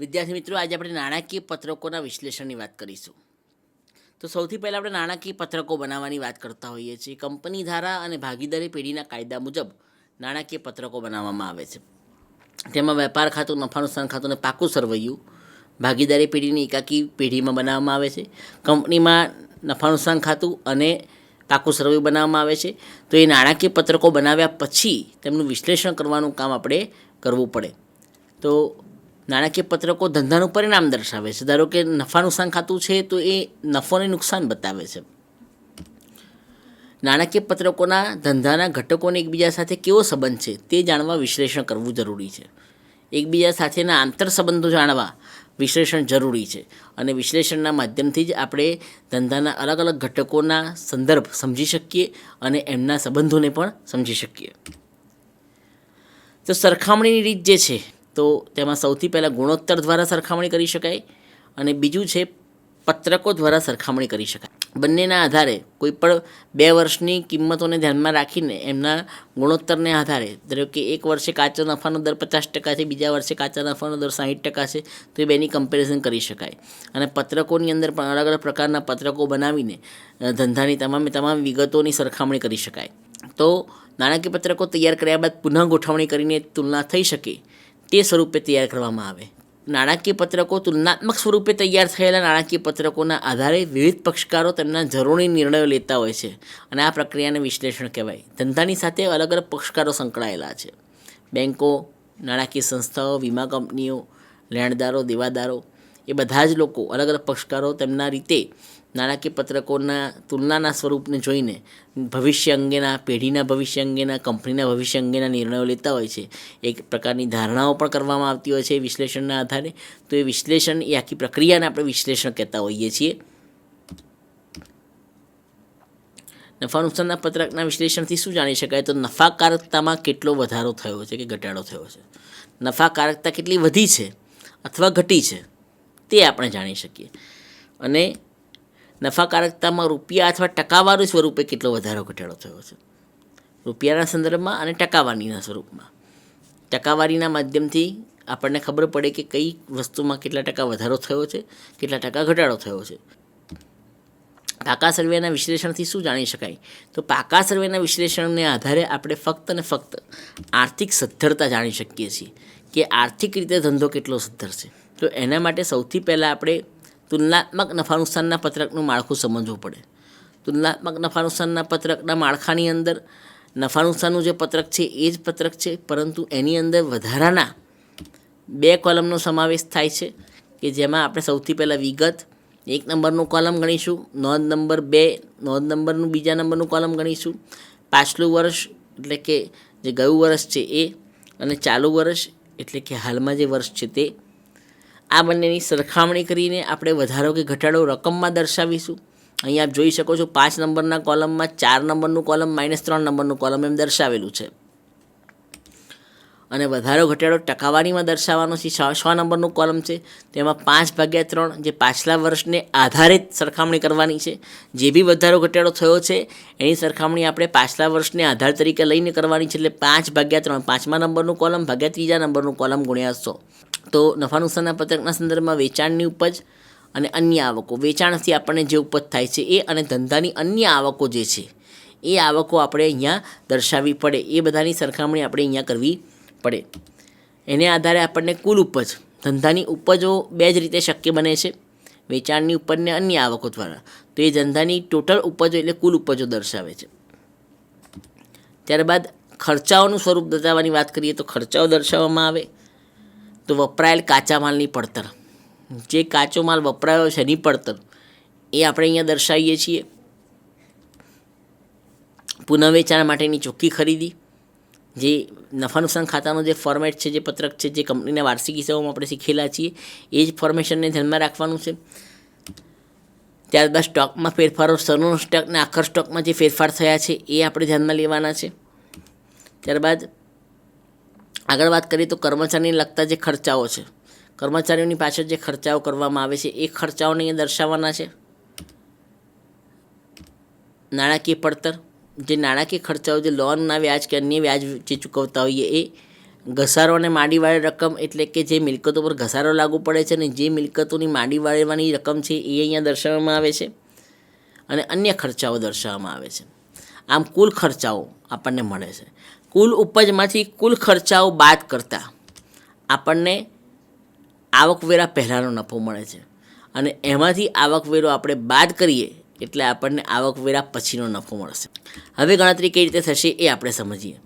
વિદ્યાર્થી મિત્રો, આજે આપણે નાણાકીય પત્રકોના વિશ્લેષણની વાત કરીશું. તો સૌથી પહેલાં આપણે નાણાકીય પત્રકો બનાવવાની વાત કરતા હોઈએ છીએ. કંપની ધારા અને ભાગીદારી પેઢીના કાયદા મુજબ નાણાકીય પત્રકો બનાવવામાં આવે છે. તેમાં વેપાર ખાતું નફા નુકસાન ખાતું અને પાકું સરવૈયું ભાગીદારી પેઢીની એકાકી પેઢીમાં બનાવવામાં આવે છે. કંપનીમાં નફા નુકસાન ખાતું અને પાકું સરવૈયું બનાવવામાં આવે છે. તો એ નાણાકીય પત્રકો બનાવ્યા પછી તેમનું વિશ્લેષણ કરવાનું કામ આપણે કરવું પડે. તો નાણાકીય પત્રકો ધંધાનું પરિણામ દર્શાવે છે. ધારો કે નફા નુકસાન ખાતું છે તો એ નફો અને નુકસાન બતાવે છે. નાણાકીય પત્રકોના ધંધાના ઘટકોને એકબીજા સાથે કેવો સંબંધ છે તે જાણવા વિશ્લેષણ કરવું જરૂરી છે. એકબીજા સાથેના આંતર સંબંધો જાણવા વિશ્લેષણ જરૂરી છે અને વિશ્લેષણના માધ્યમથી જ આપણે ધંધાના અલગ અલગ ઘટકોના સંદર્ભ સમજી શકીએ અને એમના સંબંધોને પણ સમજી શકીએ. તો સરખામણીની રીત જે છે તો તેમાં સૌથી પહેલાં ગુણોત્તર દ્વારા સરખામણી કરી શકાય અને બીજું છે પત્રકો દ્વારા સરખામણી કરી શકાય. બંનેના આધારે કોઈ પણ બે વર્ષની કિંમતોને ધ્યાનમાં રાખીને એમના ગુણોત્તરને આધારે, ધારો કે એક વર્ષે કાચા નફાનો દર પચાસ ટકા છે, બીજા વર્ષે કાચા નફાનો દર સાહીઠ ટકા છે, તો એ બેની કમ્પેરિઝન કરી શકાય. અને પત્રકોની અંદર પણ અલગ અલગ પ્રકારના પત્રકો બનાવીને ધંધાની તમામે તમામ વિગતોની સરખામણી કરી શકાય. તો નાણાકીય પત્રકો તૈયાર કર્યા બાદ પુનઃ ગોઠવણી કરીને તુલના થઈ શકે તે સ્વરૂપે તૈયાર કરવામાં આવે. નાણાકીય પત્રકો તુલનાત્મક સ્વરૂપે તૈયાર થયેલા નાણાકીય પત્રકોના આધારે વિવિધ પક્ષકારો તેમના જરૂરી નિર્ણયો લેતા હોય છે અને આ પ્રક્રિયાને વિશ્લેષણ કહેવાય. ધંધાની સાથે અલગ અલગ પક્ષકારો સંકળાયેલા છે. બેન્કો નાણાકીય સંસ્થાઓ, વીમા કંપનીઓ, લેણદારો, દેવાદારો એ બધા જ લોકો અલગ અલગ પક્ષકારો તેમના રીતે નાણાકીય પત્રકોના તુલનાના સ્વરૂપને જોઈને ભવિષ્ય અંગેના, પેઢીના ભવિષ્ય અંગેના, કંપનીના ભવિષ્ય અંગેના નિર્ણયો લેતા હોય છે. એક પ્રકારની ધારણાઓ પણ કરવામાં આવતી હોય છે વિશ્લેષણના આધારે. તો એ વિશ્લેષણ, એ આખી પ્રક્રિયાને આપણે વિશ્લેષણ કહેતા હોઈએ છીએ. નફા નુકસાનના પત્રકના વિશ્લેષણથી શું જાણી શકાય? તો નફાકારકતામાં કેટલો વધારો થયો છે કે ઘટાડો થયો છે? નફાકારકતા કેટલી વધી છે અથવા ઘટી છે? તે આપણે જાણી શકીએ. અને નફાકારકતામાં રૂપિયા અથવા ટકાવારી સ્વરૂપે કેટલો વધારો ઘટાડો થયો છે? રૂપિયાના સંદર્ભમાં અને ટકાવારીના સ્વરૂપમાં. ટકાવારીના માધ્યમથી આપણને ખબર પડે કે કઈ વસ્તુમાં કેટલા ટકા વધારો થયો છે, કેટલા ટકા ઘટાડો થયો છે. પાકા સર્વેના વિશ્લેષણથી શું જાણી શકાય? તો પાકા સર્વેના વિશ્લેષણને આધારે આપણે ફક્ત ને ફક્ત આર્થિક સદ્ધરતા જાણી શકીએ છીએ કે આર્થિક રીતે ધંધો કેટલો સદ્ધર છે. તો એના માટે સૌથી પહેલાં આપણે તુલનાત્મક નફા નુકસાનના પત્રકનું માળખું સમજવું પડે. તુલનાત્મક નફા નુકસાનના પત્રકના માળખાની અંદર નફા નુકસાનનું જે પત્રક છે એ જ પત્રક છે, પરંતુ એની અંદર વધારાના બે કોલમનો સમાવેશ થાય છે કે જેમાં આપણે સૌથી પહેલાં વિગત, એક નંબરનું કોલમ ગણીશું, નોંધ નંબર બે, નોંધ નંબરનું બીજા નંબરનું કોલમ ગણીશું, પાછલું વર્ષ એટલે કે જે ગયું વર્ષ છે એ, અને ચાલુ વર્ષ એટલે કે હાલમાં જે વર્ષ છે તે. આ બંનેની સરખામણી કરીને આપણે વધારો કે ઘટાડો રકમમાં દર્શાવીશું. અહીં આપ જોઈ શકો છો પાંચ નંબરના કોલમમાં ચાર નંબરનું કોલમ માઇનસ ત્રણ નંબરનું કોલમ એમ દર્શાવેલું છે. અને વધારો ઘટાડો ટકાવારીમાં દર્શાવવાનો છે છ નંબરનું કોલમ છે. તેમાં પાંચ ભાગ્યા ત્રણ જે પાછલા વર્ષને આધારિત સરખામણી કરવાની છે. જે બી વધારો ઘટાડો થયો છે, એની સરખામણી આપણે પાછલા વર્ષને આધાર તરીકે લઈને કરવાની છે. એટલે પાંચ ભાગ્યા ત્રણ, પાંચમા નંબરનું કોલમ ભાગ્યા ત્રીજા નંબરનું કોલમ ગુણ્યા સો. તો નફા નુકસાનના પત્રકના સંદર્ભમાં વેચાણની ઉપજ અને અન્ય આવકો. વેચાણથી આપણને જે ઉપજ થાય છે એ અને ધંધાની અન્ય આવકો જે છે, એ આવકો આપણે અહીંયા દર્શાવવી પડે. એ બધાની સરખામણી આપણે અહીંયા કરવી પડે. એને આધારે આપણને કુલ ઉપજ, ધંધાની ઉપજો બે જ રીતે શક્ય બને છે, વેચાણની ઉપજને અન્ય આવકો દ્વારા. તો એ ધંધાની ટોટલ ઉપજો એટલે કુલ ઉપજો દર્શાવે છે. ત્યારબાદ ખર્ચાઓનું સ્વરૂપ દર્શાવવાની વાત કરીએ તો ખર્ચાઓ દર્શાવવામાં આવે. તો વપરાયેલ કાચા માલની પડતર. જે કાચો માલ વપરાયો છે એની પડતર. એ આપણે અહીંયા દર્શાવીએ છીએ. પુનઃવેચાણ માટેની ચોખ્ખી ખરીદી. જે નફા નુકસાન ખાતાનો જે ફોર્મેટ છે, જે પત્રક છે, જે કંપનીના વાર્ષિક હિસાબોમાં આપણે શીખેલા છીએ, એ જ ફોર્મેશનને ધ્યાનમાં રાખવાનું છે. ત્યારબાદ સ્ટોકમાં ફેરફારો સરનો સ્ટોક અને આખર સ્ટોકમાં જે ફેરફાર થયા છે, એ આપણે ધ્યાનમાં લેવાના છે. ત્યારબાદ આગળ વાત કરીએ તો કર્મચારીને લગતા જે ખર્ચાઓ છે, કર્મચારીઓની પાછળ જે ખર્ચાઓ કરવામાં આવે છે, એ ખર્ચાઓને અહીંયા દર્શાવવાના છે. નાણાકીય પડતર, જે નાણાકીય ખર્ચાઓ, જે લોનના વ્યાજ કે અન્ય વ્યાજ જે ચૂકવતા હોઈએ એ ઘસારો અને માડીવાળી રકમ એટલે કે જે મિલકતો પર ઘસારો લાગુ પડે છે અને જે મિલકતોની માડીવાળવાની રકમ છે એ અહીંયા દર્શાવવામાં આવે છે અને અન્ય ખર્ચાઓ દર્શાવવામાં આવે છે. આમ કુલ ખર્ચાઓ આપણને મળે છે. કુલ ઉપજમાંથી કુલ ખર્ચાઓ બાદ કરતાં આપણને આવકવેરા પહેલાંનો નફો મળે છે. અને એમાંથી આવકવેરો આપણે બાદ કરીએ એટલે આપણને આવકવેરા પછીનો નફો મળશે. હવે ગણતરી કઈ રીતે થશે એ આપણે સમજીએ.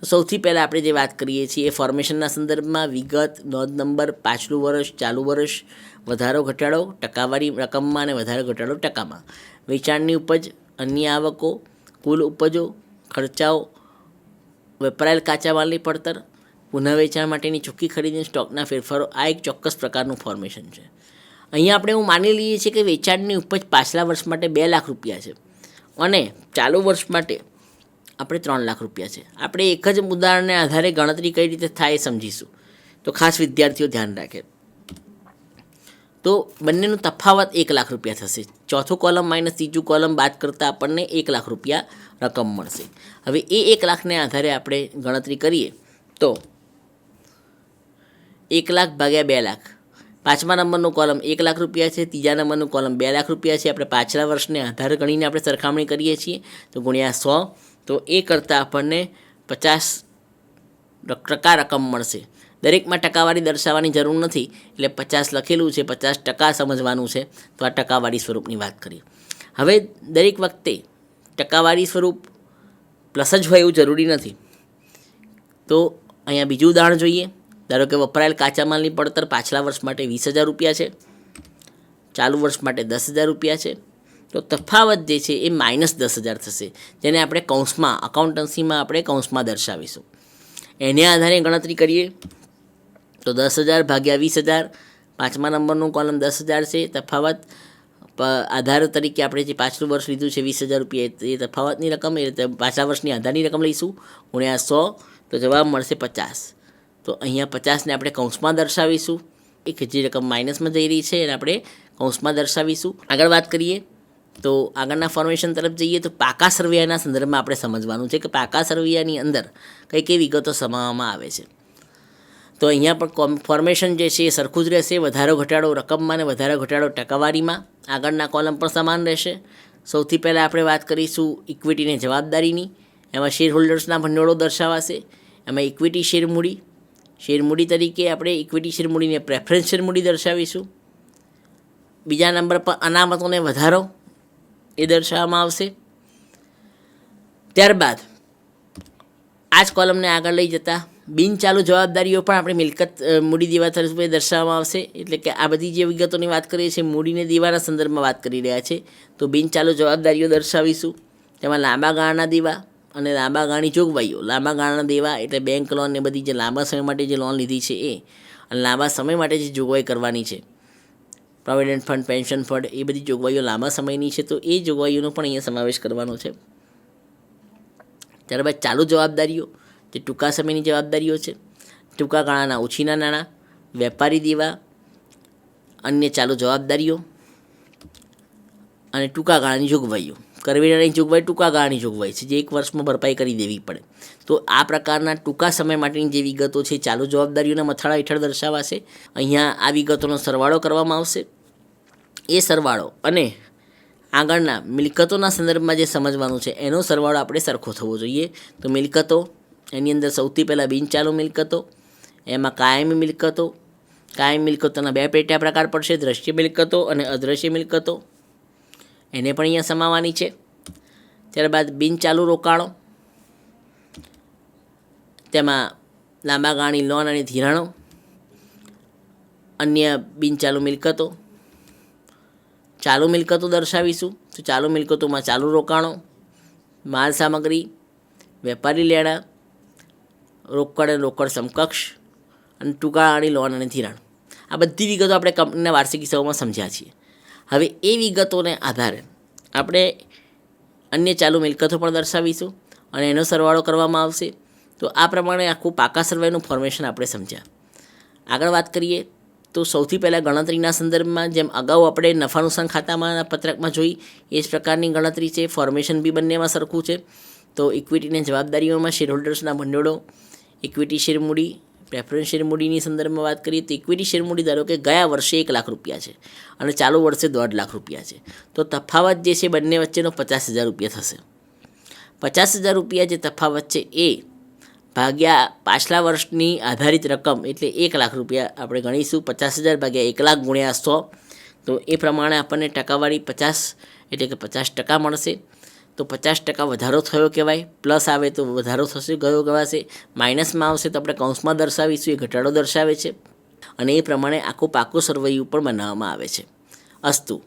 તો સૌથી પહેલાં આપણે જે વાત કરીએ છીએ એ ફોર્મેશનના સંદર્ભમાં વિગત, નોંધ નંબર, પાછલું વર્ષ, ચાલુ વર્ષ, વધારો ઘટાડો, ટકાવારી રકમમાં અને વધારો ઘટાડો ટકામાં. વેચાણની ઉપજ, અન્ય આવકો, કુલ ઉપજો, ખર્ચાઓ વપરાયેલ કાચા માલની પડતર પુનઃવેચાણ માટેની ચોખ્ખી ખરીદીની સ્ટોકના ફેરફારો, આ એક ચોક્કસ પ્રકારનું ફોર્મેશન છે. અહીંયા આપણે એવું માની લઈએ છીએ કે વેચાણની ઉપજ પાછલા વર્ષ માટે બે લાખ રૂપિયા છે અને ચાલુ વર્ષ માટે આપણે ત્રણ લાખ રૂપિયા છે. આપણે એક જ ઉદાહરણને આધારે ગણતરી કઈ રીતે થાય એ સમજીશું. તો ખાસ વિદ્યાર્થીઓ ધ્યાન રાખે. તો બંનેનો તફાવત એક લાખ રૂપિયા થશે. ચોથું કોલમ માઇનસ ત્રીજું કોલમ બાદ કરતાં આપણને એક લાખ રૂપિયા રકમ મળશે. હવે એ એક લાખને આધારે આપણે ગણતરી કરીએ તો એક લાખ ભાગ્યા બે લાખ. પાંચમા નંબરનું કોલમ એક લાખ રૂપિયા છે. ત્રીજા નંબરનું કોલમ બે લાખ રૂપિયા છે. આપણે પાછલા વર્ષને આધારે ગણીને આપણે સરખામણી કરીએ છીએ. તો ગુણ્યા સો. તો એ કરતાં આપણને પચાસ ટકા રકમ મળશે. દરેકમાં ટકાવારી દર્શાવવાની જરૂર નથી. એટલે પચાસ લખેલું છે, પચાસ ટકા સમજવાનું છે. તો આ ટકાવારી સ્વરૂપની વાત કરીએ. હવે દરેક વખતે ટકાવારી સ્વરૂપ પ્લસ જ હોય એવું જરૂરી નથી. તો અહીંયા બીજું ઉદાહરણ જોઈએ. ધારો કે વપરાયેલ કાચા માલની પડતર પાછલા વર્ષ માટે વીસ હજાર રૂપિયા છે. ચાલુ વર્ષ માટે દસ હજાર રૂપિયા છે. તો તફાવત જે છે એ માઇનસ દસ હજાર થશે. જેને આપણે કૌંસમાં, અકાઉન્ટન્સીમાં આપણે કૌંસમાં દર્શાવીશું. એને આધારે ગણતરી કરીએ. તો દસ હજાર ભાગ્યા વીસ હજાર. પાંચમા નંબરનું કોલમ દસ હજાર છે, તફાવત. આધાર તરીકે આપણે જે પાછલું વર્ષ લીધું છે, વીસ હજાર રૂપિયા, એ તફાવતની રકમ, એ રીતે પાછલા વર્ષની આધારની રકમ લઈશું. ગુણ્યા સો, તો જવાબ મળશે પચાસ. તો અહીંયા પચાસને આપણે કૌંસમાં દર્શાવીશું. એક જે રકમ માઇનસમાં જઈ રહી છે, એને આપણે કૌંસમાં દર્શાવીશું. આગળ વાત કરીએ, તો આગળના ફોર્મેશન તરફ જઈએ, તો પાકા સરવૈયાના સંદર્ભમાં આપણે સમજવાનું છે કે પાકા સરવૈયાની અંદર કઈ કઈ વિગતો સમાવવામાં આવે છે. તો અહીંયા પણ ફોર્મેશન જે છે એ સરખું જ રહેશે. વધારો ઘટાડો, રકમમાં અને વધારો ઘટાડો ટકાવારીમાં. આગળના કોલમ પણ સમાન રહેશે. સૌથી પહેલાં આપણે વાત કરીશું ઇક્વિટીની જવાબદારીની. એમાં શેર હોલ્ડર્સના ભંડોળો દર્શાવાશે. એમાં ઇક્વિટી શેર મૂડી. શેર મૂડી તરીકે આપણે ઇક્વિટી શેર મૂડીને પ્રેફરન્સ શેર મૂડી દર્શાવીશું. બીજા નંબર પર અનામતોને વધારો એ દર્શાવવામાં આવશે. ત્યારબાદ આ જ કોલમને આગળ લઈ જતા બિન ચાલુ જવાબદારીઓ પણ આપણે મિલકત મૂડી દેવા તરફે દર્શાવવામાં આવશે. એટલે કે આ બધી જે વિગતોની વાત કરીએ છીએ, મૂડીને દીવાના સંદર્ભમાં વાત કરી રહ્યા છે, તો બિનચાલુ જવાબદારીઓ દર્શાવીશું. તેમાં લાંબા ગાળાના દીવા અને લાંબા ગાળાની જોગવાઈઓ. લાંબા ગાળાના દેવા એટલે બેંક લોન ને બધી જે લાંબા સમય માટે જે લોન લીધી છે એ, અને લાંબા સમય માટે જે જોગવાઈ કરવાની છે. પ્રોવિડન્ટ ફંડ પેન્શન ફંડ એ બધી જોગવાઈઓ લાંબા સમયની છે, તો એ જોગવાઈઓનો પણ અહીંયા સમાવેશ કરવાનો છે. ત્યારબાદ ચાલુ જવાબદારીઓ. જે ટૂંકા સમયની જવાબદારીઓ છે. ટૂંકા ગાળાના ઓછીના નાણાં, વેપારી દેવા, અન્ય ચાલુ જવાબદારીઓ અને ટૂંકા ગાળાની જોગવાઈઓ. કરવેરાની જોગવાઈ ટૂંકા ગાળાની જોગવાઈ છે, જે એક વર્ષમાં ભરપાઈ કરી દેવી પડે. તો આ પ્રકારના ટૂંકા સમય માટેની જે વિગતો છે, ચાલુ જવાબદારીઓના મથાળા હેઠળ દર્શાવાશે. અહીંયા આ વિગતોનો સરવાળો કરવામાં આવશે. એ સરવાળો અને આગળના મિલકતોના સંદર્ભમાં જે સમજવાનું છે, એનો સરવાળો આપણે સરખો થવો જોઈએ. તો મિલકતો એની અંદર સૌથી પહેલાં બિનચાલુ મિલકતો, એમાં કાયમી મિલકતો, કાયમી મિલકતોના બે પેટા પ્રકાર પડશે, દ્રશ્ય મિલકતો અને અદ્રશ્ય મિલકતો. એને પણ અહીંયા સમાવવાની છે. ત્યારબાદ બિનચાલુ રોકાણો. તેમાં લાંબા ગાળાની લોન અને ધિરાણો. અન્ય બિનચાલુ મિલકતો. ચાલુ મિલકતો દર્શાવીશું. તો ચાલુ મિલકતોમાં ચાલુ રોકાણો, માલ સામગ્રી, વેપારી લેણા રોકડ અને રોકડ સમકક્ષ અને ટૂંકા અને લોન અને ધિરાણ. આ બધી વિગતો આપણે કંપનીના વાર્ષિક હિસાબોમાં સમજ્યા છીએ. હવે એ વિગતોને આધારે આપણે અન્ય ચાલુ મિલકતો પણ દર્શાવીશું અને એનો સરવાળો કરવામાં આવશે. તો આ પ્રમાણે આખું પાકા સર્વેનું ફોર્મેશન આપણે સમજ્યા. આગળ વાત કરીએ તો સૌથી પહેલાં ગણતરીના સંદર્ભમાં જેમ અગાઉ આપણે નફા નુકસાન ખાતામાં પત્રકમાં જોઈ, એ જ પ્રકારની ગણતરી છે. ફોર્મેશન બી બંનેમાં સરખું છે. તો ઇક્વિટીની જવાબદારીઓમાં શેર હોલ્ડર્સના ભંડોળો ઇક્વિટી શેર મૂડી પ્રેફરન્સ શેર મૂડીની સંદર્ભમાં વાત કરીએ તો ઇક્વિટી શેર મૂડી ધારો કે ગયા વર્ષે એક લાખ રૂપિયા છે અને ચાલુ વર્ષે દોઢ લાખ રૂપિયા છે. તો તફાવત જે છે બંને વચ્ચેનો પચાસ હજાર રૂપિયા થશે. પચાસ હજાર રૂપિયા જે તફાવત છે એ ભાગ્યા પાછલા વર્ષની આધારિત રકમ એટલે એક લાખ રૂપિયા આપણે ગણીશું. પચાસ હજાર ભાગ્યા એક લાખ ગુણ્યા સો. તો એ પ્રમાણે આપણને ટકાવાળી પચાસ એટલે કે પચાસ ટકા મળશે. તો પચાસ ટકા વધારો થયો કહેવાય, પ્લસ આવે તો વધારો થશે, ગયો ગવાશે માઇનસમાં આવશે તો આપણે કૌંસમાં દર્શાવીશું, એ ઘટાડો દર્શાવે છે. અને એ પ્રમાણે આખું પાકું સરવૈયું પણ બનાવવામાં આવે છે. અસ્તુ